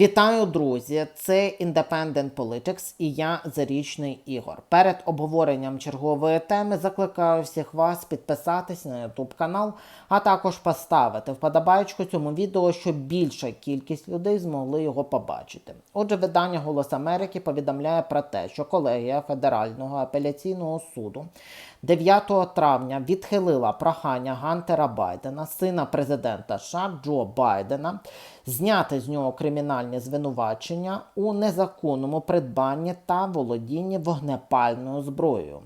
Вітаю, друзі! Це Independent Politics і я Зарічний Ігор. Перед обговоренням чергової теми закликаю всіх вас підписатись на YouTube канал, а також поставити вподобайку цьому відео, щоб більша кількість людей змогли його побачити. Отже, видання Голос Америки повідомляє про те, що колегія Федерального апеляційного суду 9 травня відхилила прохання Гантера Байдена, сина президента США Джо Байдена, зняти з нього кримінальні звинувачення у незаконному придбанні та володінні вогнепальною зброєю.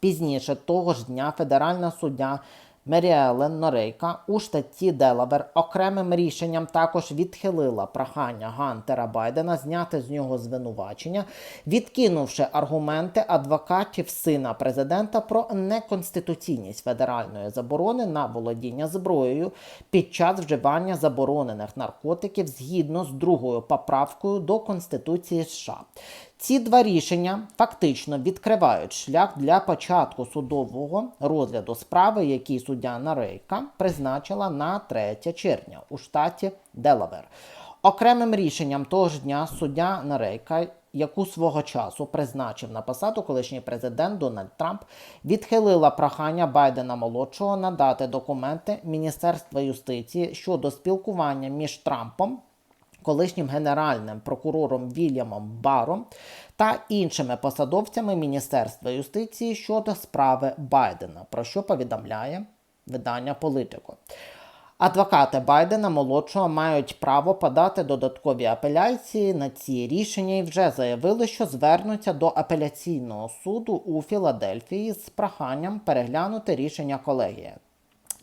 Пізніше того ж дня федеральна суддя Меріелен Норейка у штаті Делавер окремим рішенням також відхилила прохання Гантера Байдена зняти з нього звинувачення, відкинувши аргументи адвокатів сина президента про неконституційність федеральної заборони на володіння зброєю під час вживання заборонених наркотиків згідно з другою поправкою до Конституції США. Ці два рішення фактично відкривають шлях для початку судового розгляду справи, який суддя Нарейка призначила на 3 червня у штаті Делавер. Окремим рішенням того ж дня суддя Нарейка, яку свого часу призначив на посаду колишній президент Дональд Трамп, відхилила прохання Байдена молодшого надати документи Міністерства юстиції щодо спілкування між Трампом колишнім генеральним прокурором Вільямом Баром та іншими посадовцями Міністерства юстиції щодо справи Байдена, про що повідомляє видання Політико. Адвокати Байдена молодшого мають право подати додаткові апеляції на ці рішення і вже заявили, що звернуться до апеляційного суду у Філадельфії з проханням переглянути рішення колегії.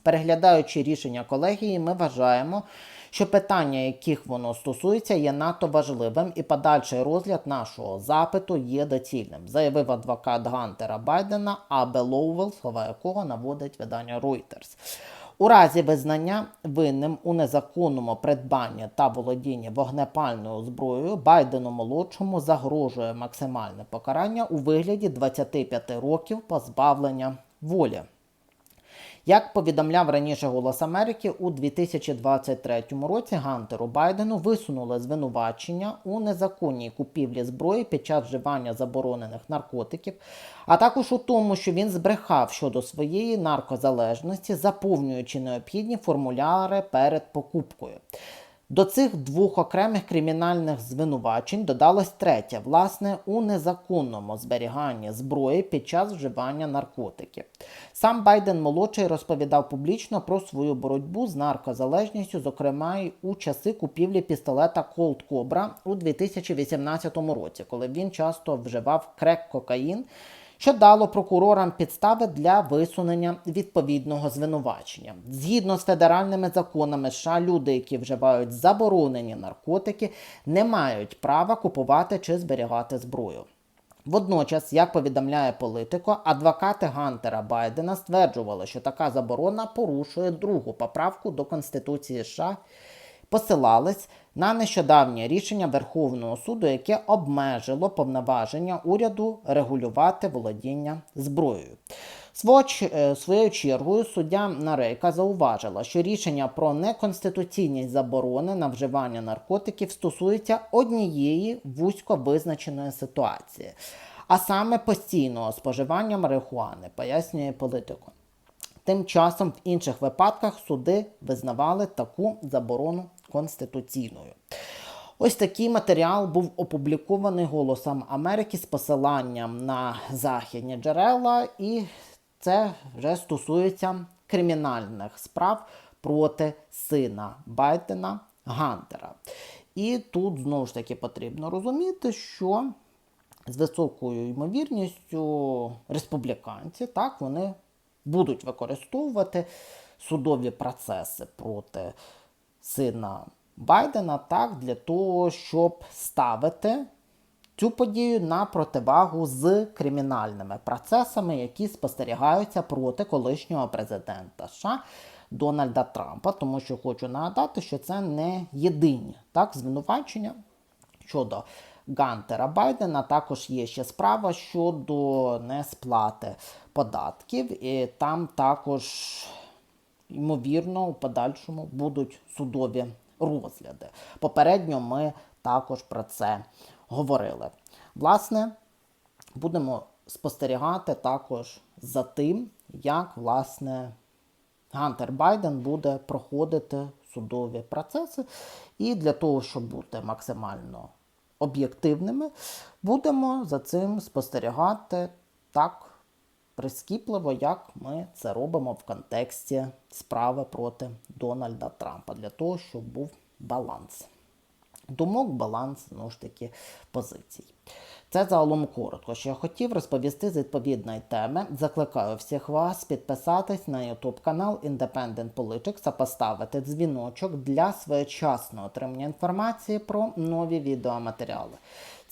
Переглядаючи рішення колегії, ми вважаємо, що питання, яких воно стосується, є надто важливим, і подальший розгляд нашого запиту є доцільним, заявив адвокат Гантера Байдена, Абе Лоувелл, слова якого наводить видання Reuters. У разі визнання винним у незаконному придбанні та володінні вогнепальною зброєю Байдену молодшому загрожує максимальне покарання у вигляді 25 років позбавлення волі. Як повідомляв раніше Голос Америки, у 2023 році Гантеру Байдену висунули звинувачення у незаконній купівлі зброї під час вживання заборонених наркотиків, а також у тому, що він збрехав щодо своєї наркозалежності, заповнюючи необхідні формуляри перед покупкою. До цих двох окремих кримінальних звинувачень додалось третє, власне, у незаконному зберіганні зброї під час вживання наркотиків. Сам Байден молодший розповідав публічно про свою боротьбу з наркозалежністю, зокрема й у часи купівлі пістолета Colt Cobra у 2018 році, коли він часто вживав крек-кокаїн що дало прокурорам підстави для висунення відповідного звинувачення. Згідно з федеральними законами, США люди, які вживають заборонені наркотики, не мають права купувати чи зберігати зброю. Водночас, як повідомляє політико, адвокати Гантера Байдена стверджували, що така заборона порушує другу поправку до Конституції США посилались на нещодавнє рішення Верховного суду, яке обмежило повноваження уряду регулювати володіння зброєю. Е, своєю чергою суддя Нарейка зауважила, що рішення про неконституційність заборони на вживання наркотиків стосується однієї вузько визначеної ситуації, а саме постійного споживання марихуани, пояснює політико. Тим часом в інших випадках суди визнавали таку заборону конституційною. Ось такий матеріал був опублікований Голосом Америки з посиланням на західні джерела, і це вже стосується кримінальних справ проти сина Байдена Гантера. І тут знову ж таки потрібно розуміти, що з високою ймовірністю республіканці так вони будуть використовувати судові процеси проти сина Байдена так, для того, щоб ставити цю подію на противагу з кримінальними процесами, які спостерігаються проти колишнього президента США Дональда Трампа. Тому що хочу нагадати, що це не єдині так, звинувачення щодо. Гантера Байдена також є ще справа щодо несплати податків, і там також ймовірно, у подальшому будуть судові розгляди. Попередньо ми також про це говорили. Власне, будемо спостерігати також за тим, як власне Гантер Байден буде проходити судові процеси. І для того, щоб бути максимально об'єктивними, будемо за цим спостерігати так прискіпливо, як ми це робимо в контексті справи проти Дональда Трампа, для того, щоб був баланс. Думок, баланс, знову ж таки, позицій. Це загалом коротко, що я хотів розповісти з відповідної теми. Закликаю всіх вас підписатись на YouTube канал Independent Politics та поставити дзвіночок для своєчасного отримання інформації про нові відеоматеріали.